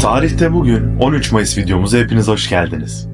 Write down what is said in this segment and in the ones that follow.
Tarihte bugün 13 Mayıs videomuza hepiniz hoş geldiniz.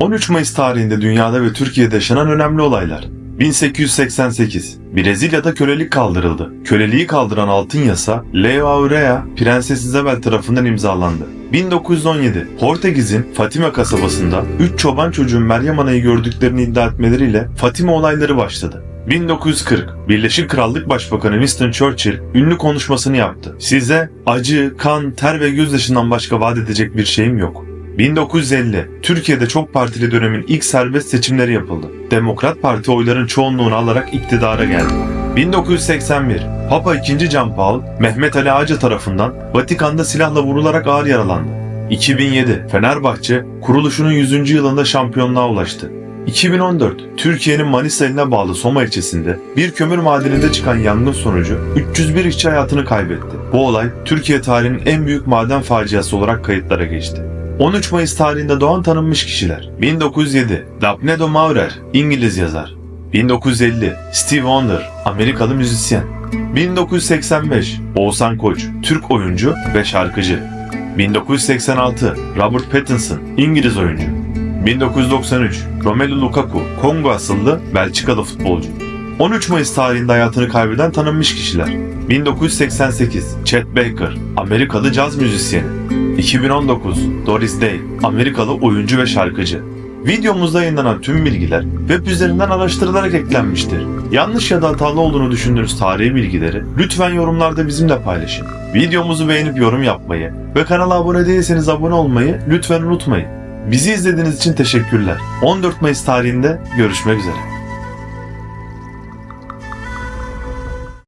13 Mayıs tarihinde dünyada ve Türkiye'de yaşanan önemli olaylar. 1888 Brezilya'da kölelik kaldırıldı. Köleliği kaldıran altın yasa Leo Aurea Prenses Isabel tarafından imzalandı. 1917 Portekiz'in Fatima kasabasında 3 çoban çocuğun Meryem Ana'yı gördüklerini iddia etmeleriyle Fatima olayları başladı. 1940 Birleşik Krallık Başbakanı Winston Churchill ünlü konuşmasını yaptı. Size acı, kan, ter ve gözyaşından başka vaat edecek bir şeyim yok. 1950 Türkiye'de çok partili dönemin ilk serbest seçimleri yapıldı. Demokrat Parti oyların çoğunluğunu alarak iktidara geldi. 1981 Papa II. Can Paul, Mehmet Ali Ağca tarafından Vatikan'da silahla vurularak ağır yaralandı. 2007 Fenerbahçe kuruluşunun 100. yılında şampiyonluğa ulaştı. 2014 Türkiye'nin Manisa iline bağlı Soma ilçesinde bir kömür madeninde çıkan yangın sonucu 301 işçi hayatını kaybetti. Bu olay Türkiye tarihinin en büyük maden faciası olarak kayıtlara geçti. 13 Mayıs tarihinde doğan tanınmış kişiler. 1907 Daphne du Maurier, İngiliz yazar. 1950 Steve Wonder, Amerikalı müzisyen. 1985 Oğuzhan Koç, Türk oyuncu ve şarkıcı. 1986 Robert Pattinson, İngiliz oyuncu. 1993 Romelu Lukaku, Kongo asıllı Belçikalı futbolcu. 13 Mayıs tarihinde hayatını kaybeden tanınmış kişiler. 1988 Chet Baker, Amerikalı caz müzisyeni. 2019 Doris Day, Amerikalı oyuncu ve şarkıcı. Videomuzda yayınlanan tüm bilgiler web üzerinden araştırılarak eklenmiştir. Yanlış ya da hatalı olduğunu düşündüğünüz tarihi bilgileri lütfen yorumlarda bizimle paylaşın. Videomuzu beğenip yorum yapmayı ve kanala abone değilseniz abone olmayı lütfen unutmayın. Bizi izlediğiniz için teşekkürler. 14 Mayıs tarihinde görüşmek üzere.